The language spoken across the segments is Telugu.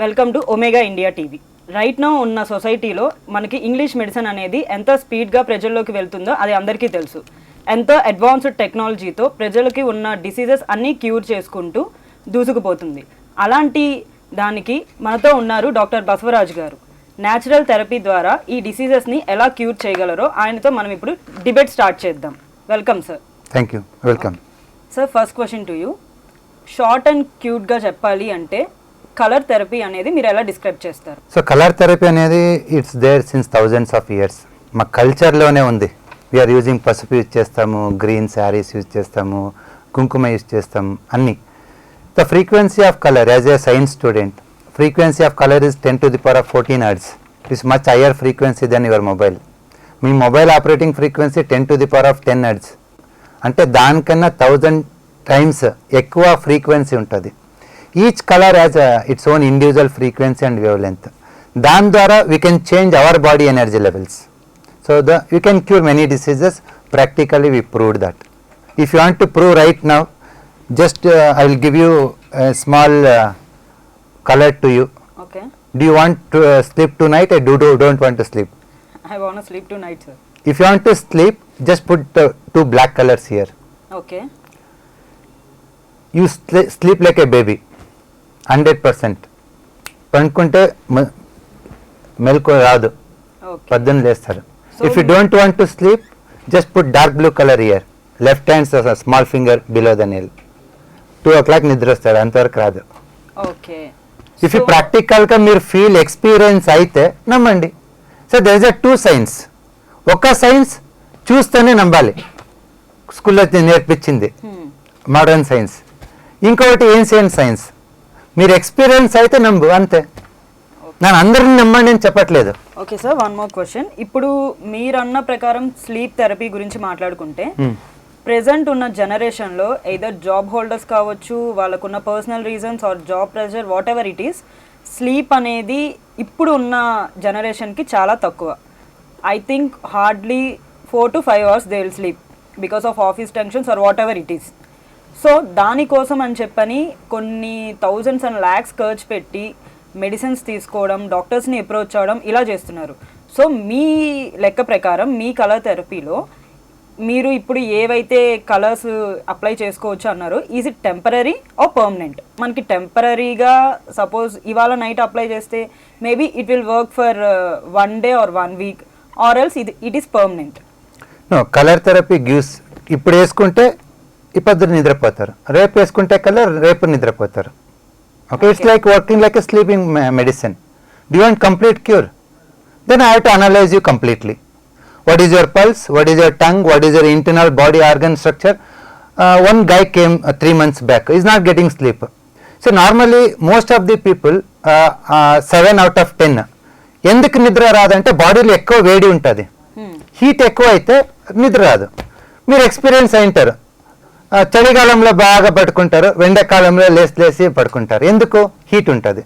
Welcome to Omega India TV. Right now ఉన్న సొసైటీలో మనకి ఇంగ్లీష్ మెడిసిన్ అనేది ఎంత స్పీడ్గా ప్రజల్లోకి వెళ్తుందో అది అందరికీ తెలుసు. ఎంతో అడ్వాన్స్డ్ టెక్నాలజీతో ప్రజలకి ఉన్న డిసీజెస్ అన్నీ క్యూర్ చేసుకుంటూ దూసుకుపోతుంది. అలాంటి దానికి మనతో ఉన్నారు డాక్టర్ బసవరాజు గారు. న్యాచురల్ థెరపీ ద్వారా ఈ డిసీజెస్ని ఎలా క్యూర్ చేయగలరో ఆయనతో మనం ఇప్పుడు డిబేట్ స్టార్ట్ చేద్దాం. Welcome sir thank you welcome sir first question to you short and క్యూట్గా చెప్పాలి అంటే కలర్ థెరపీ అనేది మీరు ఎలా డిస్క్రైబ్ చేస్తారు? సో కలర్ థెరపీ అనేది it's there since thousands of years. మా కల్చర్లోనే ఉంది. వీఆర్ యూజింగ్ పసుపు యూజ్ చేస్తాము గ్రీన్ శారీస్ యూజ్ చేస్తాము కుంకుమ యూజ్ చేస్తాము అన్నీ. The frequency of colour as a science student frequency of colour is ten to the power of fourteen hertz it's much higher frequency then your mobile me mobile operating frequency ten to the power of ten hertz అంటే దానికన్నా థౌజండ్ టైమ్స్ ఎక్కువ ఫ్రీక్వెన్సీ ఉంటుంది. each color has a, its own individual frequency and wavelength. Then Dwara we can change our body energy levels. So, the we can cure many diseases practically we proved that. If you want to prove right now just uh, I will give you a small uh, color to you. Okay. Do you want to uh, sleep tonight I do, do don't want to sleep? I want to sleep tonight sir. If you want to sleep just put uh, two black colors here. Okay. You sl sleep like a baby. Hundred percent. పండుకుంటే మెలకు రాదు. పొద్దున్న లేస్తారు. If you don't want to sleep just put dark blue colour ear left hands small finger below the nail two o'clock నిద్ర వస్తాడు అంతవరకు రాదు. ఓకే. ఇఫ్ యూ ప్రాక్టికల్గా మీరు ఫీల్ ఎక్స్పీరియన్స్ అయితే నమ్మండి. So there is a two science ఒక సైన్స్ చూస్తేనే నమ్మాలి. స్కూల్లో నేర్పించింది. మోడర్న్ సైన్స్ ఇంకొకటి ఏన్షియంట్ సైన్స్ మీరు ఎక్స్పీరియన్స్ అయితే నమ్ము అంతే. నేను అందరిని నమ్మండి అని చెప్పట్లేదు. Okay sir one more question ఇప్పుడు మీరు అన్న ప్రకారం స్లీప్ థెరపీ గురించి మాట్లాడుకుంటే Hmm. ప్రెసెంట్ ఉన్న జనరేషన్లో ఎయిదర్ జాబ్ హోల్డర్స్ కావచ్చు వాళ్ళకున్న personal reasons or job pressure whatever it is sleep అనేది ఇప్పుడు ఉన్న జనరేషన్కి చాలా తక్కువ. I think hardly four to five hours they will sleep because of office tensions or whatever it is so దానికోసం అని చెప్పని కొన్ని థౌజండ్స్ అండ్ ల్యాక్స్ ఖర్చు పెట్టి మెడిసిన్స్ తీసుకోవడం డాక్టర్స్ని అప్రోచ్ అవ్వడం ఇలా చేస్తున్నారు. సో మీ లెక్క ప్రకారం మీ కలర్ థెరపీలో మీరు ఇప్పుడు ఏవైతే కలర్స్ అప్లై చేసుకోవచ్చు అన్నారో is it temporary or permanent మనకి టెంపరీగా సపోజ్ ఇవాళ నైట్ అప్లై చేస్తే maybe it will work for one day or one week or else ఇది it is permanent colour therapy gives ఇప్పుడు వేసుకుంటే ఇప్పుడు నిద్రపోతారు. రేపు వేసుకుంటే కల్లా రేపు నిద్రపోతారు. Okay it's like working like a sleeping medicine due and complete cure then I have to analyse you completely what is your pulse what is your tongue what is your internal body organ structure one guy came three months back is not getting sleep so normally most of the people seven out of ten ఎందుకు నిద్ర రాదంటే బాడీలో ఎక్కువ వేడి ఉంటుంది. Hmm. హీట్ ఎక్కువ అయితే నిద్ర రాదు. మీరు ఎక్స్పీరియన్స్ అయింటారు చలికాలంలో బాగా పడుకుంటారు ఎండాకాలంలో లేసి లేసి పడుకుంటారు ఎందుకు? హీట్ ఉంటుంది.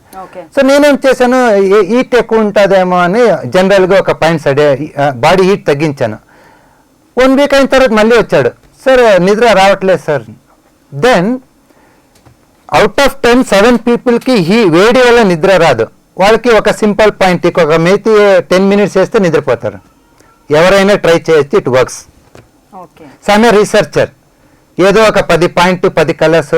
సో నేనేం చేశాను హీట్ ఎక్కువ ఉంటుందేమో అని జనరల్గా ఒక పాయింట్స్ అడే బాడీ హీట్ తగ్గించాను. వన్ వీక్ అయిన తర్వాత మళ్ళీ వచ్చాడు. సార్ నిద్ర రావట్లేదు sir. Then out of ten seven పీపుల్కి హీ వేడి వల్ల నిద్ర రాదు. వాళ్ళకి ఒక సింపుల్ పాయింట్ ఒక మేతి టెన్ మినిట్స్ వేస్తే నిద్రపోతారు. ఎవరైనా ట్రై చేయొచ్చు ఇట్ వర్క్స్. Some researcher. ఏదో ఒక పది పాయింట్ పది కలర్స్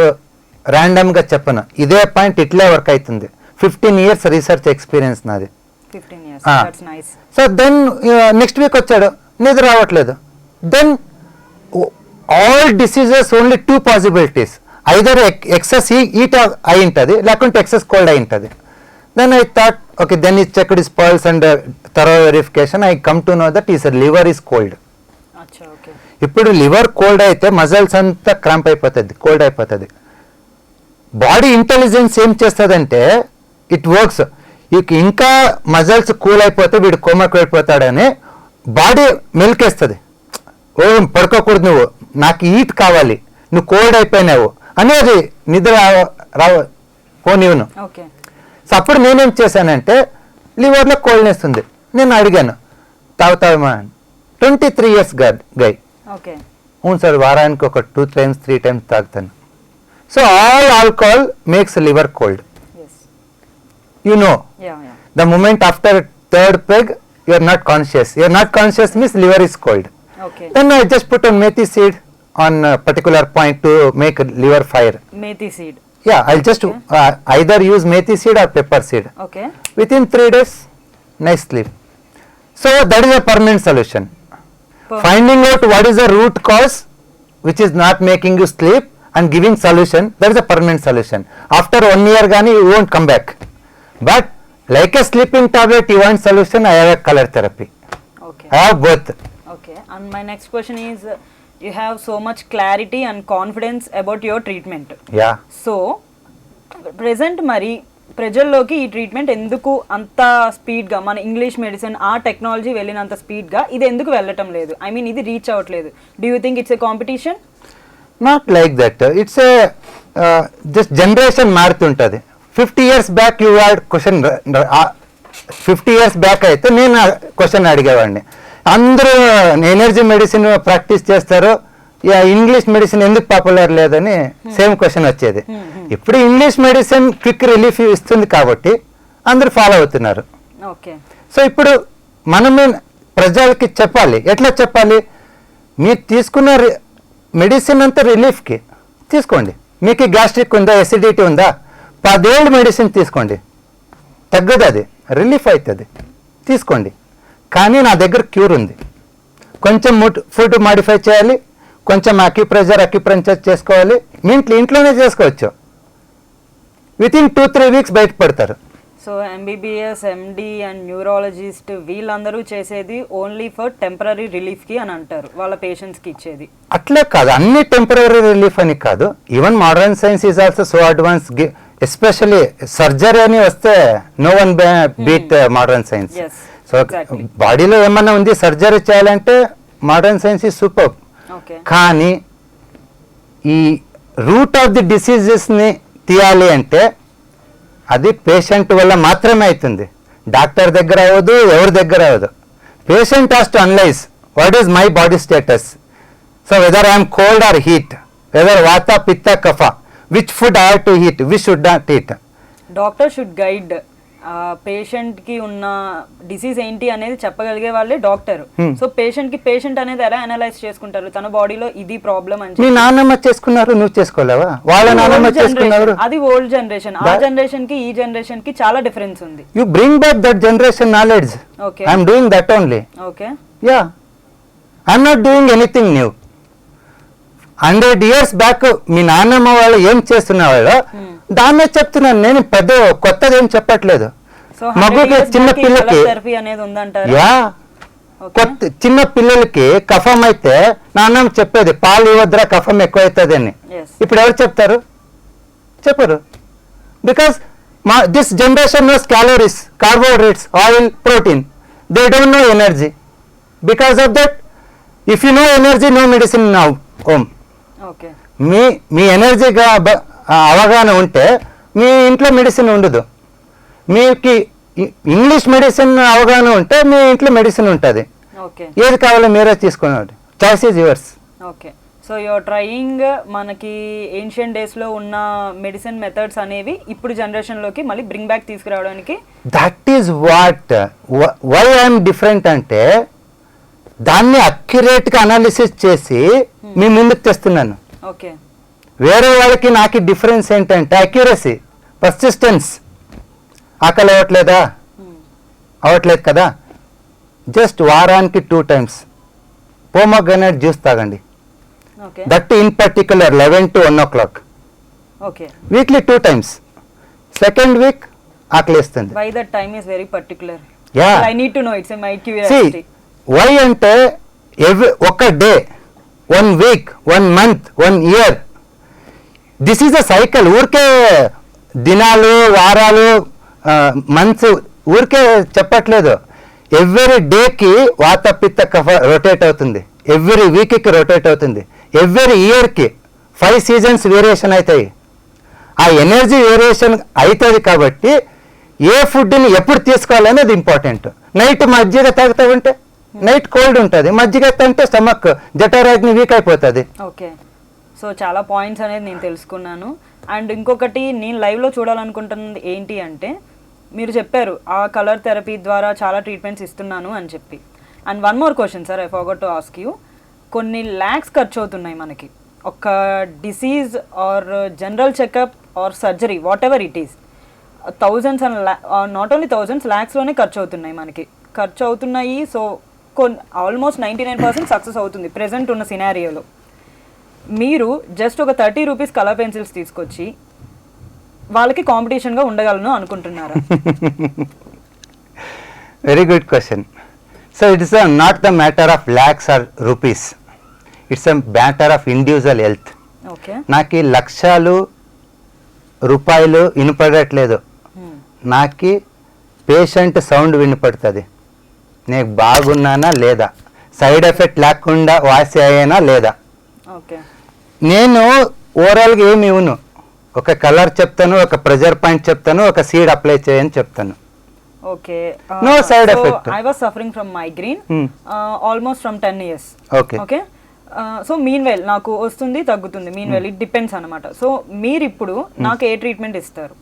ర్యాండమ్గా చెప్పను. ఇదే పాయింట్ ఇట్లే వర్క్ అవుతుంది. ఫిఫ్టీన్ ఇయర్స్ రీసెర్చ్ ఎక్స్పీరియన్స్ నాది. సో దెన్ నెక్స్ట్ వీక్ వచ్చాడు. నిద్ర రావట్లేదు. Then all diseases only two possibilities either excess heat అయి ఉంటుంది లేకుంటే ఎక్సెస్ కోల్డ్ అయి ఉంటుంది. Then I thought okay then he checked his pulse and thorough verification I come to know that his liver is cold ఇప్పుడు లివర్ కోల్డ్ అయితే మజల్స్ అంతా క్రాంప్ అయిపోతుంది కోల్డ్ అయిపోతుంది. బాడీ ఇంటెలిజెన్స్ ఏం చేస్తుందంటే ఇట్ వర్క్స్. ఇక ఇంకా మజల్స్ కూల్ అయిపోతే వీడు కోమకు వెళ్ళిపోతాడని బాడీ మెల్కేస్తుంది. ఓ పడుకోకూడదు నువ్వు నాకు హీట్ కావాలి నువ్వు కోల్డ్ అయిపోయినావు అనేది నిద్ర రావ- రావ పోనివ్వను. సో అప్పుడు నేనేం చేశానంటే లివర్లో కోల్డ్నెస్ ఉంది. నేను అడిగాను తాగుతావా ట్వంటీ త్రీ ఇయర్స్ గై. అవును సార్ వారానికి ఒక టూ టైమ్స్ త్రీ టైమ్స్ తాగుతాను so all alcohol makes liver cold yes you know. Yeah yeah The moment after third peg, you are not conscious. You are not conscious means liver is cold. Okay Then I just put a methi seed on a particular point to make liver fire. Methi seed Yeah, I'll just uh, either use methi seed or pepper seed. Okay Within three days, nice sleep. So that is a permanent solution. Finding out what is the root cause which is not making you sleep and giving solution, that is a permanent solution. After one year gani, you won't come back. But like a sleeping tablet, you want solution, I have a color therapy. Okay. I have both. Okay. And my next question is, you have so much clarity and confidence about your treatment. Yeah. So, present mari ప్రజల్లోకి ఈ ట్రీట్మెంట్ ఎందుకు అంత స్పీడ్గా మన ఇంగ్లీష్ మెడిసిన్ ఆ టెక్నాలజీ వెళ్ళినంత స్పీడ్గా ఇది ఎందుకు వెళ్ళటం లేదు? ఐ మీన్ ఇది రీచ్ అవ్వట్లేదు. Do you think it's a competition not like that it's a just generation మారుతుంటుంది. Fifty years back you had question fifty years back అయితే నేను క్వశ్చన్ అడిగేవాడిని. అందరూ ఎనర్జీ మెడిసిన్ ప్రాక్టీస్ చేస్తారు. ఇంగ్లీష్ మెడిసిన్ ఎందుకు పాపులర్ లేదని సేమ్ క్వశ్చన్ వచ్చేది. ఇప్పుడు ఇంగ్లీష్ మెడిసిన్ క్విక్ రిలీఫ్ ఇస్తుంది కాబట్టి అందరూ ఫాలో అవుతున్నారు. సో ఇప్పుడు మనమే ప్రజలకి చెప్పాలి. ఎట్లా చెప్పాలి? మీరు తీసుకున్న మెడిసిన్ అంతా రిలీఫ్కి తీసుకోండి. మీకు గ్యాస్ట్రిక్ ఉందా ఎసిడిటీ ఉందా? పదేళ్ళు మెడిసిన్ తీసుకోండి. తగ్గదు అది. రిలీఫ్ అవుతుంది తీసుకోండి. కానీ నా దగ్గర క్యూర్ ఉంది. కొంచెం ఫుడ్ మాడిఫై చేయాలి. కొంచెం అక్యుప్రెషర్ అక్యుప్రెంచర్ చేసుకోవాలి. మీ ఇంట్లో ఇంట్లోనే చేసుకోవచ్చు. Within two three weeks బయటపడతారు so MBBS MD and neurologist వీళ్ళందరూ చేసేది ఓన్లీ ఫర్ టెంపరీ రిలీఫ్కి అని అంటారు. వాళ్ళ పేషెంట్స్కి ఇచ్చేది. అట్లే కాదు. అన్ని టెంపరీ రిలీఫ్ అని కాదు. Even modern science is also so advance especially surgery అని వస్తే no one beat modern science so. బాడీలో ఏమన్నా ఉంది సర్జరీ చేయాలంటే మోడర్న్ సైన్స్ ఈజ్ సూపర్ కానీ ఈ రూట్ ఆఫ్ ది డిసీజెస్ని తీయాలి అంటే అది పేషెంట్ వల్ల మాత్రమే అవుతుంది. డాక్టర్ దగ్గర అవ్వదు ఎవరి దగ్గర అవ్వదు. Patient has to analyse what is my body status so whether I'm cold or heat whether vata pitta kapha which food I have to heat which should not heat doctor should guide పేషెంట్కి ఉన్న డిసీజ్ ఏంటి అనేది చెప్పగలిగే వాళ్ళే డాక్టర్. సో పేషెంట్కి పేషెంట్ అనేది ఎలా అనలైజ్ చేసుకుంటారు? తన బాడీలో ఇది ప్రాబ్లం అని మీ. నాన్నమ్మ చేసుకున్నారు నువ్వు చేసుకోలేవా? వాళ్ళ నాన్నమ్మ చేసుకున్నారు. అది ఓల్డ్ జనరేషన్ ఆ జనరేషన్కి ఈ జనరేషన్కి చాలా డిఫరెన్స్ ఉంది. You bring back that generation knowledge okay I'm doing that only okay yeah I'm not doing anything new hundred years back మీ నాన్నమ్మ వాళ్ళు ఏం చేస్తున్న వాళ్ళు Hmm. దాన్నే చెప్తున్నాను నేను పెద్ద కొత్తది ఏం చెప్పట్లేదు సో మగుకి చిన్న పిల్లకి యా. కొత్త చిన్న పిల్లలకి కఫం అయితే నాన్నమ్మ చెప్పేది పాలు ఇవ్వద్రా కఫం ఎక్కువ అవుతుంది అని ఇప్పుడు ఎవరు చెప్తారు? చెప్పరు. బికాస్ మా this generation knows calories carbohydrates oil protein they don't know energy because of that if you know energy no medicine now home మీ మీ ఎనర్జీగా అవగాహన ఉంటే మీ ఇంట్లో మెడిసిన్ ఉండదు. మీకు ఇంగ్లీష్ మెడిసిన్ అవగాహన ఉంటే మీ ఇంట్లో మెడిసిన్ ఉంటుంది. ఓకే. ఏది కావాలో మీరే తీసుకున్నాడు choice is yours okay. So your trying మనకి ఏన్షియన్ డేస్లో ఉన్న మెడిసిన్ మెథడ్స్ అనేవి ఇప్పుడు జనరేషన్లోకి మళ్ళీ బ్రింగ్ బ్యాక్ తీసుకురావడానికి that is what why I'm different అంటే దాన్ని అక్యురేట్గా అనాలిసిస్ చేసి మీ ముందుకు తెస్తున్నాను. ఓకే. వేరే వాళ్ళకి నాకు డిఫరెన్స్ ఏంటంటే అక్యురసీ పర్సిస్టెన్స్ ఆకలి అవ్వట్లేదా? అవ్వట్లేదు కదా? జస్ట్ వారానికి టూ టైమ్స్ పోమోగ్రనేట్ జ్యూస్ తాగండి. That in particular eleven to one o'clock okay weekly two times second week ఆకలిస్తుంది why that time is very particular yeah I need to know it's my C curiosity why అంటే ఎవ్రీ ఒక day one week one month one year this is a cycle ఊరికే దినాలు వారాలు మంత్స్ ఊరికే చెప్పట్లేదు. ఎవ్రీ డేకి వాత పిత్త కఫ రొటేట్ అవుతుంది. ఎవ్రీ వీక్కి రొటేట్ అవుతుంది. ఎవ్రీ ఇయర్కి ఫైవ్ సీజన్స్ వేరియేషన్ అవుతాయి ఆ ఎనర్జీ వేరియేషన్ అవుతుంది కాబట్టి ఏ ఫుడ్ని ఎప్పుడు తీసుకోవాలనేది ఇంపార్టెంట్ నైట్ మజ్జిగ తాగుతావంటే నైట్ కోల్డ్ ఉంటుంది. మజ్జిగ తాగితే స్టమక్ జఠరాగ్ని వీక్ అయిపోతుంది. సో చాలా పాయింట్స్ అనేది నేను తెలుసుకున్నాను. అండ్ ఇంకొకటి నేను లైవ్లో చూడాలనుకుంటున్నది ఏంటి అంటే మీరు చెప్పారు ఆ కలర్ థెరపీ ద్వారా చాలా ట్రీట్మెంట్స్ ఇస్తున్నాను అని చెప్పి. And one more question sir I forgot to ask you కొన్ని ల్యాక్స్ ఖర్చు అవుతున్నాయి మనకి. ఒక disease or general checkup or surgery whatever it is. Thousands and not only thousands ల్యాక్స్లోనే ఖర్చు అవుతున్నాయి మనకి. ఖర్చు అవుతున్నాయి సో కొన్ almost ninety nine percent success అవుతుంది ప్రెసెంట్ ఉన్న సినారియోలో. మీరు జస్ట్ ఒక థర్టీ రూపీస్ కలర్ పెన్సిల్స్ తీసుకొచ్చి వాళ్ళకి కాంపిటీషన్గా ఉండగలను అనుకుంటున్నారా? Very good question so it's not the matter of lakhs or rupees it's a matter of individual health okay నాకు లక్షలు రూపాయలు వినపడట్లేదు. నాకు పేషెంట్ సౌండ్ వినపడుతుంది. నేను బాగున్నానా లేదా? సైడ్ ఎఫెక్ట్ లేకుండా వాసి అయ్యానా లేదా? ఓకే నేను ఓవరాల్గా ఏమి ఇవ్వను. ఒక కలర్ చెప్తాను ఒక ప్రెజర్ పాయింట్ చెప్తాను ఒక సీడ్ అప్లై చేయని చెప్తాను. Okay No side effect. I was suffering from migraine Hmm. Almost from ten years okay okay so mean well నాకు వస్తుంది తగ్గుతుంది. మీన్ వెల్ ఇట్ డిపెండ్స్ అనమాట సో మీరు ఇప్పుడు నాకు ఏ ట్రీట్మెంట్ ఇస్తారు?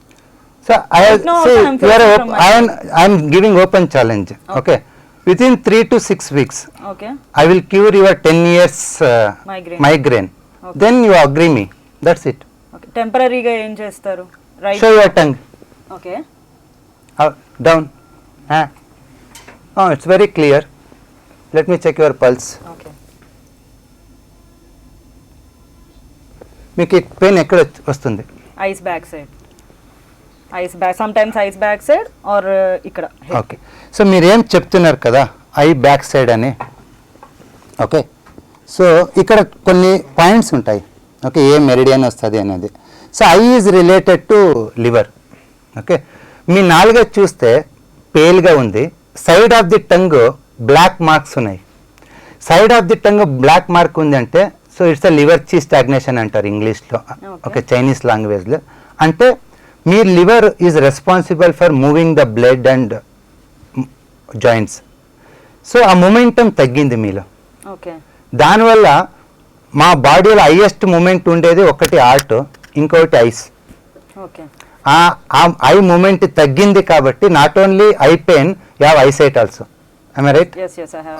So I I'm giving open challenge okay within three to six weeks okay I will cure your ten years. Migraine. Then you agree me that's it okay టెంపరీగా ఏం చేస్తారు? Right show your tongue okay down it's very clear let me check your pulse okay మీకు పెయిన్ ఎక్కడ వస్తుంది? Eyes back side eyes back sometimes eyes back side or ఇక్కడ. ఓకే సో మీరు ఏం చెప్తున్నారు కదా? ఐ బ్యాక్ సైడ్ అని. ఓకే సో ఇక్కడ కొన్ని పాయింట్స్ ఉంటాయి. ఓకే ఏ మెరిడియన్ వస్తుంది అనేది. So eye is related to liver. Okay మీ నాలుగ చూస్తే పేల్గా ఉంది. Side of the tongue black marks ఉన్నాయి. Side of the tongue black mark ఉంది అంటే so it's a liver chi stagnation అంటారు ఇంగ్లీష్లో. ఓకే. చైనీస్ లాంగ్వేజ్లో. అంటే మీ liver is responsible for moving the blood and joints. So ఆ మొమెంటం తగ్గింది మీలో. ఓకే. దానివల్ల మా బాడీలో హైయెస్ట్ మూమెంట్ ఉండేది ఒకటి హార్ట్ ఇంకొకటి ఐస్. ఓకే. ఆ ఐ మూమెంట్ తగ్గింది కాబట్టి not only eye pain యావ్ eyesight also. Eye right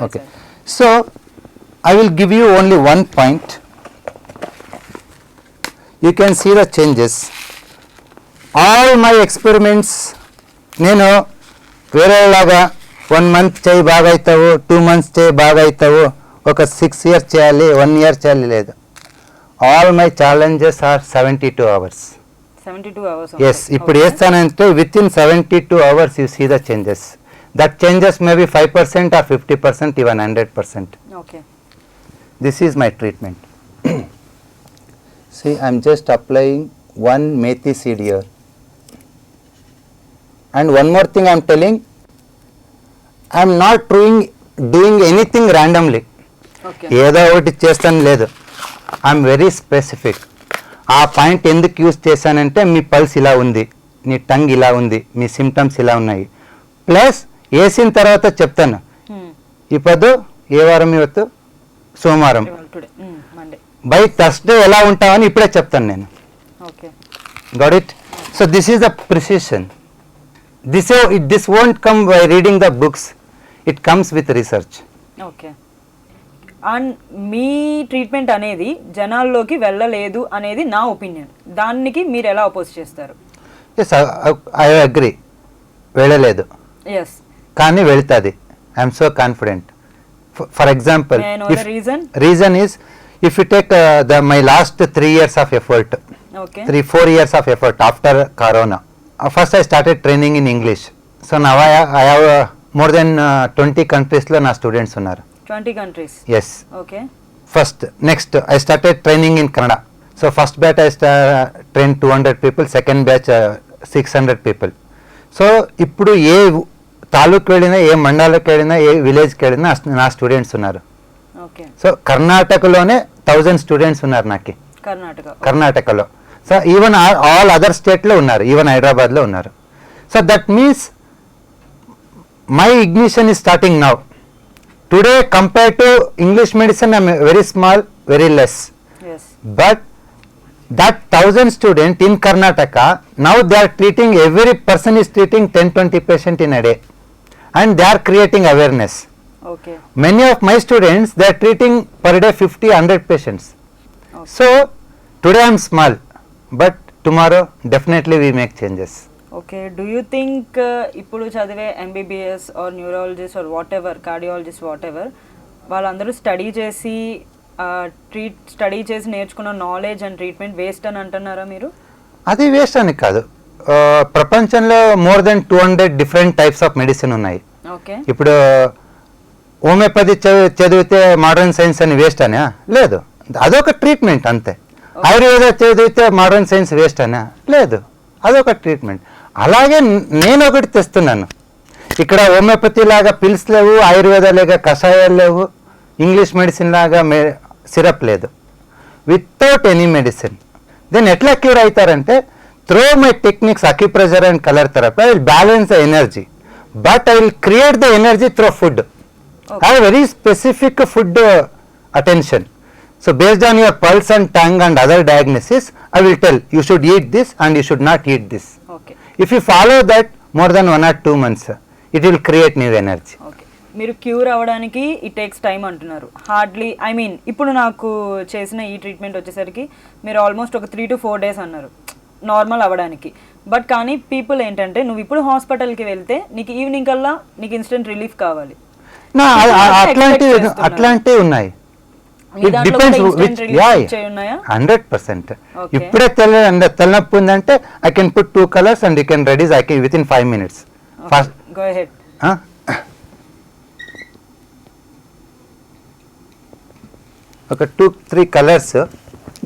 okay so I will give you only one point you can see the changes all my experiments నేను వేరేలాగా వన్ మంత్ చేయి బాగా అవుతావు టూ మంత్స్ చేయి బాగా అవుతావు ఒక సిక్స్ ఇయర్స్ చేయాలి వన్ ఇయర్ చేయాలి లేదు. All my challenges are seventy two hours seventy two hours yes ఇప్పుడు వేస్తానంటే within seventy two hours you see the changes that changes may be five percent or fifty percent even hundred percent okay this is my treatment. See i'm just applying one methi seed here. And one more thing i'm telling i'm not doing doing anything randomly. Okay ఏదో ఒకటి చేస్తాను లేదు. ఐఎమ్ వెరీ స్పెసిఫిక్ ఆ పాయింట్ ఎందుకు యూజ్ చేశానంటే మీ పల్స్ ఇలా ఉంది నీ టంగ్ ఇలా ఉంది మీ సిమ్టమ్స్ ఇలా ఉన్నాయి. ప్లస్ వేసిన తర్వాత చెప్తాను. ఇప్పుడు ఏ వారం ఇవ్వద్దు సోమవారం. బై థర్స్డే ఎలా ఉంటామని ఇప్పుడే చెప్తాను నేను. Got it so this is the precision this it this won't come by reading the books it comes with research okay and me treatment అనేది జనాల్లోకి వెళ్ళలేదు అనేది నా ఒపీనియన్. దానికి మీరు ఎలా అపోజ్ చేస్తారు? ఎస్ ఐ అగ్రి వెళ్ళలేదు. ఎస్ కానీ వెళ్తుంది. I'm so confident for example reason? Reason is if you take the my last three years of effort okay three four years of effort after corona uh, first i started training in english. So now i, I have uh, more than uh, 20 countries లో నా స్టూడెంట్స్ ఉన్నారు. Twenty countries yes okay first next I started training in Kannada so first batch I train two hundred people second batch six hundred people so ఇప్పుడు ఏ తాలూకు వెళ్ళినా ఏ మండలకు వెళ్ళినా ఏ విలేజ్కి వెళ్ళినా నా స్టూడెంట్స్ ఉన్నారు. సో కర్ణాటకలోనే థౌజండ్ స్టూడెంట్స్ ఉన్నారు నాకు. కర్ణాటక. కర్ణాటకలో. సో ఈవెన్ ఆల్ అదర్ స్టేట్లో ఉన్నారు. ఈవెన్ హైదరాబాద్లో ఉన్నారు. So that means my ignition is starting now. today compared to English medicine I am very small very less. Yes. But that thousand student in Karnataka now they are treating every person is treating 10 20 patient in a day. And they are creating awareness. Okay. Many of my students they are treating per day 50 100 patients. Okay. so today I am small but tomorrow definitely we make changes. Okay do you think ఇప్పుడు చదివే MBBS or neurologist or whatever cardiologist whatever వాళ్ళందరూ స్టడీ చేసి ట్రీట్ స్టడీ చేసి నేర్చుకున్న నాలెడ్జ్ అండ్ ట్రీట్మెంట్ వేస్ట్ అని అంటున్నారా మీరు? అది వేస్ట్ అని కాదు. ప్రపంచంలో more than two hundred different types of medicine ఉన్నాయి. ఓకే ఇప్పుడు హోమియోపతి చదివి చదివితే మోడర్న్ సైన్స్ అని వేస్ట్ అనా? లేదు. అదొక ట్రీట్మెంట్ అంతే. ఆయుర్వేద చదివితే మోడర్న్ సైన్స్ వేస్ట్ అనా? లేదు. అదొక ట్రీట్మెంట్ అలాగే నేను ఒకటి తెస్తున్నాను. ఇక్కడ హోమియోపతి లాగా పిల్స్ లేవు ఆయుర్వేద లాగా కషాయాలు లేవు ఇంగ్లీష్ మెడిసిన్ లాగా మే సిరప్ లేదు. వితౌట్ ఎనీ మెడిసిన్ దెన్ ఎట్లా cure అవుతారంటే through my techniques acupressure and colour therapy I will balance the energy but I will create the energy through food I very specific food attention so based on your pulse and tongue and other diagnosis I will tell you should eat this and you should not eat this if you follow that more than one or two months it will create new energy మీరు క్యూర్ అవ్వడానికి ఇట్ టేక్స్ టైం అంటున్నారు. హార్డ్లీ ఐ మీన్ ఇప్పుడు నాకు చేసిన ఈ ట్రీట్మెంట్ వచ్చేసరికి మీరు ఆల్మోస్ట్ ఒక త్రీ టు ఫోర్ డేస్ అన్నారు. నార్మల్ అవ్వడానికి. బట్ కానీ పీపుల్ ఏంటంటే నువ్వు ఇప్పుడు హాస్పిటల్కి వెళ్తే నీకు ఈవినింగ్ కల్లా నీకు ఇన్స్టెంట్ రిలీఫ్ కావాలి. అట్లాంటివి. అట్లాంటివి ఉన్నాయి. Hundred percent. ఇప్పుడే తెల్ల తలనొప్పి ఉందంటే I can put two colours and you can reduce I can within five minutes fast ఒక two three colours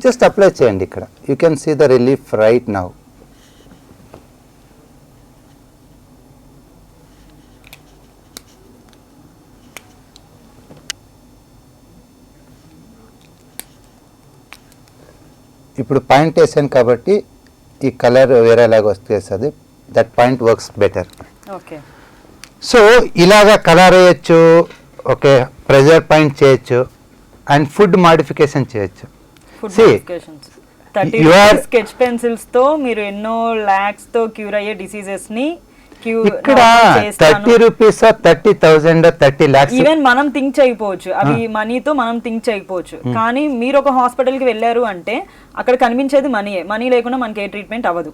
just apply చేయండి ఇక్కడ. You can see the relief right now ఇప్పుడు పాయింట్ వేసాను కాబట్టి ఈ కలర్ వేరేలాగా వస్తుంది. That point works better okay. So ఇలాగా కలర్ వేయచ్చు ఓకే ప్రెజర్ పాయింట్ చేయొచ్చు అండ్ ఫుడ్ మాడిఫికేషన్ చేయొచ్చు. స్కెచ్ పెన్సిల్స్తో మీరు ఎన్నో ల్యాక్స్తో క్యూర్ అయ్యే డిసీజెస్ని ఇక్కడ thirty rupees thirty thousand thirty lakhs. Even మనం థింక్ చేయకపోవచ్చు. అవి మనీతో మనం థింక్ చేయకపోవచ్చు. కానీ మీరు ఒక హాస్పిటల్కి వెళ్ళారు అంటే అక్కడ కనిపించేది మనీయే. మనీ లేకుండా మనకి ఏ ట్రీట్మెంట్ అవ్వదు.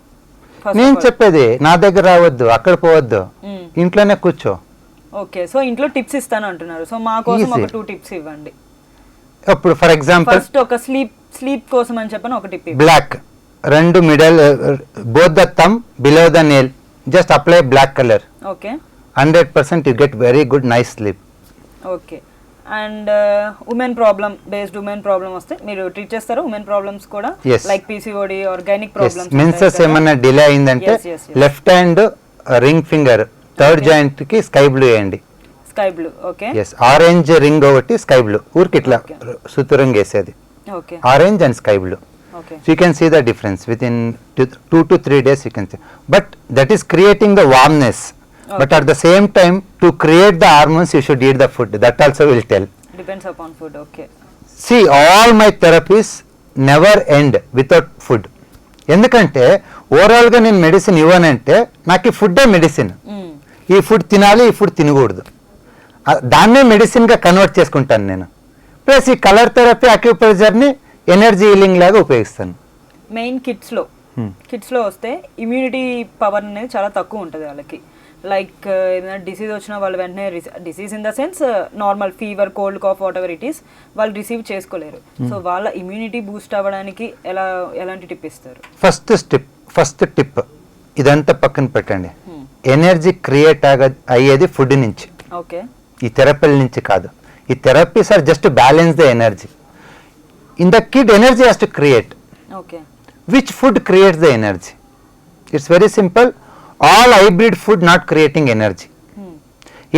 నేను చెప్పేది నా దగ్గర రావద్దు అక్కడ పోవద్దు. ఇంట్లోనే కూర్చో. ఓకే సో ఇంట్లో టిప్స్ ఇస్తాను అంటున్నారు. సో మా కోసం ఒక. టూ టిప్స్ ఇవ్వండి. ఇప్పుడు ఫర్ ఎగ్జాంపుల్ ఫస్ట్ ఒక స్లీప్ స్లీప్ కోసం అని చెప్పని ఒక టిప్ బ్లాక్ రెండు middle both the thumb below the nail just apply black colour okay hundred percent you get very good nice sleep okay and women problem based women problem వస్తే మీరు ట్రీట్ చేస్తారా ఉమెన్ ప్రాబ్లమ్స్ కూడా. Like PCOD organic problems menses ఏమన్నా డిలే అయిందంటే. Left hand ring finger third. జాయింట్కి sky blue వేయండి. Sky blue okay yes orange ring ఒకటి స్కై బ్లూ ఊరికి ఇట్లా. సుతురంగ్ వేసేది okay orange and sky blue okay So you can see the difference within two, two to three days you can see. But that is creating the warmness. But Okay. at the same time, to create the hormones, you should eat the food. That also will tell. Depends upon food okay See, all my therapies never end without food. ఎందుకంటే ఓవరాల్గా నేను మెడిసిన్ ఇవ్వనంటే నాకు ఈ ఫుడ్డే మెడిసిన్ ఈ ఫుడ్ తినాలి ఈ ఫుడ్ తినకూడదు దాన్నే మెడిసిన్గా కన్వర్ట్ చేసుకుంటాను నేను ప్లస్ ఈ కలర్ థెరపీ అక్యూప్రెజర్ని ఎనర్జీ హీలింగ్ లాగా ఉపయోగిస్తాను. మెయిన్ కిడ్స్లో. Hmm. కిడ్స్లో వస్తే ఇమ్యూనిటీ పవర్ అనేది చాలా తక్కువ ఉంటుంది వాళ్ళకి. లైక్ ఏదైనా డిసీజ్ వచ్చినా వాళ్ళు వెంటనే disease in the sense normal fever cold cough whatever it is వాళ్ళు రిసీవ్ చేసుకోలేరు. సో వాళ్ళ ఇమ్యూనిటీ బూస్ట్ అవ్వడానికి ఎలా ఎలాంటి టిప్ ఇస్తారు? ఫస్ట్ స్టెప్ ఫస్ట్ టిప్ ఇదంతా పక్కన పెట్టండి. Hmm. ఎనర్జీ క్రియేట్ ఆగ అయ్యేది ఫుడ్ నుంచి. ఓకే ఈ థెరపీల నుంచి కాదు. ఈ therapies are just balance the energy in the kid energy has to create okay which food creates the energy it's very simple all hybrid food not creating energy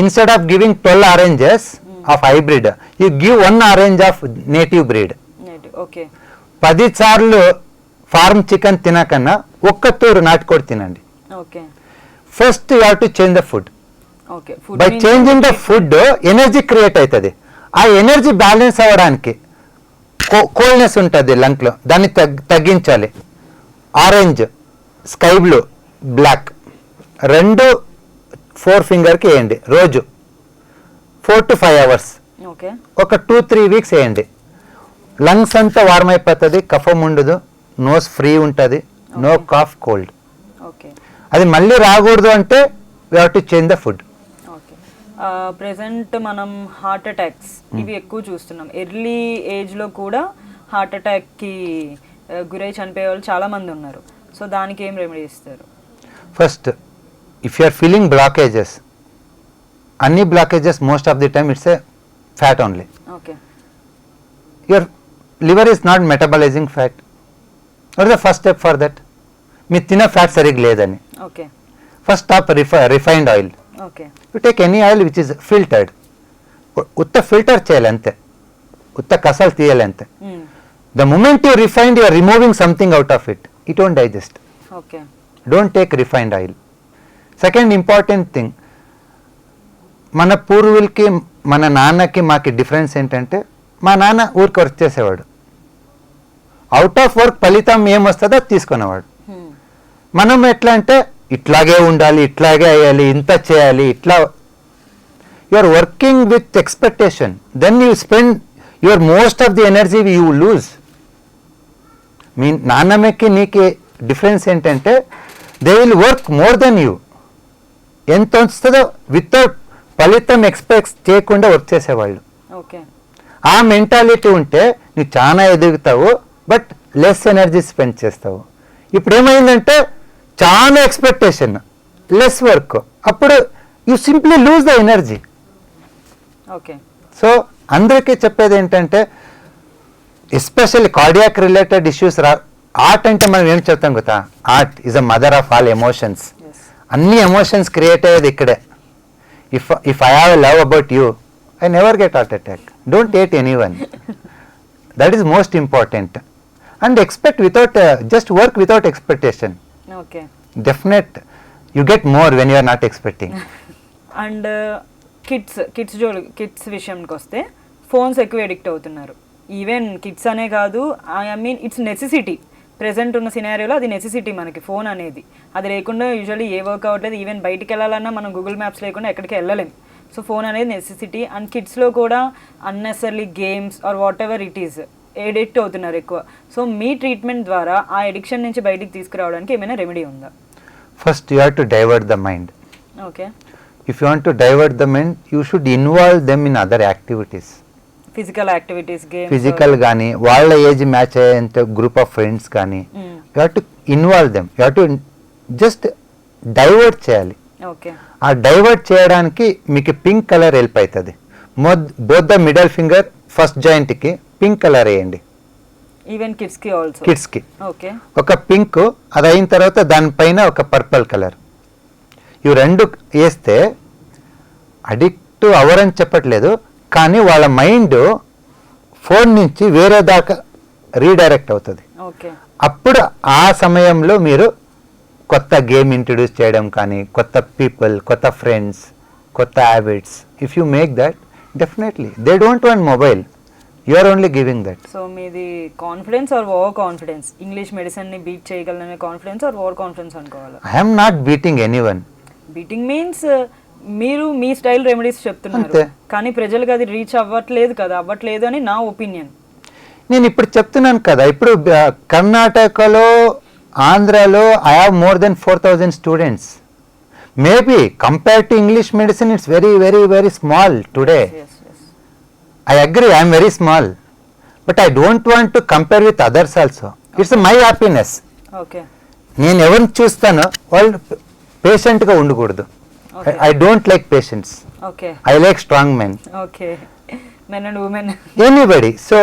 instead of giving twelve oranges of hybrid you give one orange of native breed okay పది సార్లు ఫార్మ్ చికెన్ తినకన్నా ఒక్క తూరు నాటుకోడి తినండి. Okay first you have to change the food okay by changing the food energy create అవుతుంది. ఆ ఎనర్జీ బ్యాలెన్స్ అవ్వడానికి కోల్డ్నెస్ ఉంటుంది లంక్లో దాన్ని తగ్ తగ్గించాలి. ఆరెంజ్ స్కై బ్లూ బ్లాక్ రెండు ఫోర్ ఫింగర్కి వేయండి. రోజు ఫోర్ టు ఫైవ్ అవర్స్. ఒక టూ త్రీ వీక్స్ వేయండి. లంగ్స్ అంతా వార్మ్ అయిపోతుంది కఫం ఉండదు నోస్ ఫ్రీ ఉంటుంది నో కాఫ్ కోల్డ్. ఓకే. అది మళ్ళీ రాకూడదు అంటే we have to change the food. Okay present మనం హార్ట్ అటాక్స్ ఇవి ఎక్కువ చూస్తున్నాం. ఎర్లీ ఏజ్లో కూడా హార్ట్ అటాక్కి గురై చనిపోయే వాళ్ళు చాలా మంది ఉన్నారు. సో దానికి ఏం రెమెడీ ఇస్తారు? First if you are feeling blockages అన్ని blockages most of the time it's a fat only okay your liver is not metabolising fat what the first step for that మీరు తినే ఫ్యాట్ సరిగ్గా లేదని. Okay first stop రిఫై refined oil you take any oil which is filtered ఉత్త ఫిల్టర్ చేయాలి అంతే. ఉత్త కసాలు తీయాలి అంతే. The moment you refined you are removing something out of it it won't digest don't take refined oil second important thing మన పూర్వీకులకి మన నాన్నకి మాకి డిఫరెన్స్ ఏంటంటే మా నాన్న ఊరికి వర్క్ చేసేవాడు. అవుట్ ఆఫ్ వర్క్ ఫలితం ఏమొస్తుందో అది తీసుకునేవాడు. మనం ఎట్లా అంటే ఇట్లాగే ఉండాలి ఇట్లాగే అయ్యాలి ఇంత చేయాలి ఇట్లా. You are working with expectation then you spend your most of the energy you lose మీ నాన్నమ్మకి నీకు డిఫరెన్స్ ఏంటంటే they will work more than you ఎంత వస్తుందో వితౌట్ ఫలితం ఎక్స్పెక్ట్ చేయకుండా వర్క్ చేసేవాళ్ళు. ఓకే. ఆ మెంటాలిటీ ఉంటే నువ్వు చాలా ఎదుగుతావు బట్ లెస్ ఎనర్జీ స్పెండ్ చేస్తావు. ఇప్పుడు ఏమైందంటే చాలా ఎక్స్పెక్టేషన్ లెస్ వర్క్ అప్పుడు you simply lose the energy okay so అందరికీ చెప్పేది ఏంటంటే ఎస్పెషల్లీ కార్డియాక్ రిలేటెడ్ ఇష్యూస్ రా ఆర్ట్ అంటే మనం ఏం చెప్తాం కదా art is a mother of all emotions అన్ని ఎమోషన్స్ క్రియేట్ అయ్యేది ఇక్కడే. If if I have love about you I never get heart attack don't hate any one that is most important and expect without just work without expectation definite you get more when you are not expecting and kids kids Joe kids విషయంకి వస్తే ఫోన్స్ ఎక్కువ ఎడిక్ట్ అవుతున్నారు ఈవెన్ కిడ్స్ అనే కాదు I mean it's necessity present ఉన్న సినారియోలో అది నెసెసిటీ మనకి ఫోన్ అనేది. అది లేకుండా యూజువల్లీ ఏ వర్క్ అవ్వట్లేదు. ఈవెన్ బయటికి వెళ్ళాలన్నా మనం గూగుల్ మ్యాప్స్ లేకుండా ఎక్కడికి వెళ్ళలేం. సో ఫోన్ అనేది నెసెసిటీ అండ్ కిడ్స్లో కూడా unnecessarily games or whatever it is addict అవుతున్నారు ఎక్కువ. సో మీ ట్రీట్మెంట్ ద్వారా ఆ ఎడిక్షన్ నుంచి బయటికి తీసుకురావడానికి ఏమైనా రెమెడీ ఉందా? First you have to divert the mind okay. If you want to divert the mind you should involve them in other activities. Physical activities physical కానీ వాళ్ళ ఏజ్ మ్యాచ్ అయ్యేంత గ్రూప్ ఆఫ్ ఫ్రెండ్స్ కానీ. You have to involve them you have to just divert చేయాలి. ఓకే. ఆ డైవర్ట్ చేయడానికి మీకు పింక్ కలర్ హెల్ప్ అవుతుంది. మొద్ both the middle finger first జాయింట్కి pink colour వేయండి. ఈవెన్ కిడ్స్కి ఆల్సో కిడ్స్కి ఓకే ఒక పింక్ అది అయిన తర్వాత దానిపైన ఒక పర్పల్ కలర్. ఇవి రెండు వేస్తే అడిక్ట్ అవ్వరని చెప్పట్లేదు కానీ వాళ్ళ మైండ్ ఫోన్ నుంచి వేరే దాకా రీడైరెక్ట్ అవుతుంది. ఓకే అప్పుడు ఆ సమయంలో మీరు కొత్త గేమ్ ఇంట్రడ్యూస్ చేయడం కానీ కొత్త పీపుల్ కొత్త ఫ్రెండ్స్ కొత్త habits if you make that definitely. They don't want mobile. You are only giving that so మీది confidence or over confidence English మెడిసిన్ని beat చేయగలనే కాన్ఫిడెన్స్ ఆర్ ఓవర్ కాన్ఫిడెన్స్ అనుకోవాలి? I'm not beating any one beating means మీరు మీ స్టైల్ రెమెడీస్ చెప్తున్నారు. కానీ ప్రజలకు అది రీచ్ అవ్వట్లేదు కదా అవ్వట్లేదు అని నా ఒపీనియన్ నేను ఇప్పుడు చెప్తున్నాను కదా ఇప్పుడు కర్ణాటకలో ఆంధ్రాలో I have more than four thousand students maybe compare to English medicine it's very very very small today I agree I'm very small but I don't want to compare with others also it's my happiness నేను ఎవరిని చూస్తానో వాళ్ళు పేషెంట్గా ఉండకూడదు. I don't like patients I like strong men anybody so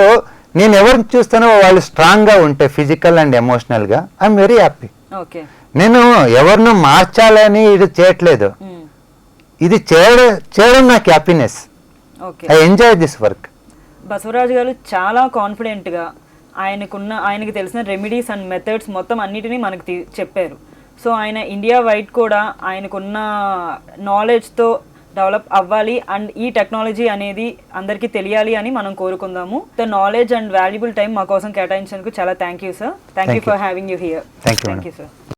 నేను ఎవరిని చూస్తానో వాళ్ళు స్ట్రాంగ్గా ఉంటే ఫిజికల్ అండ్ ఎమోషనల్గా ఐఎమ్ వెరీ హ్యాపీ నేను ఎవరిను మార్చాలని ఇది చేయట్లేదు. ఇది చేయడం చేయడం నాకు happiness I enjoy this work Basavaraju garu చాలా కాన్ఫిడెంట్గా ఆయనకున్న ఆయనకి తెలిసిన రెమెడీస్ అండ్ మెథడ్స్ మొత్తం అన్నిటినీ మనకు చెప్పారు. సో ఆయన ఇండియా వైడ్ కూడా ఆయనకున్న నాలెడ్జ్తో డెవలప్ అవ్వాలి అండ్ ఈ టెక్నాలజీ అనేది అందరికీ తెలియాలి అని మనం కోరుకుందాము. The knowledge and valuable time మా కోసం కేటాయించినందుకు చాలా thank you sir thank you Thank you. For having you here thank. You sir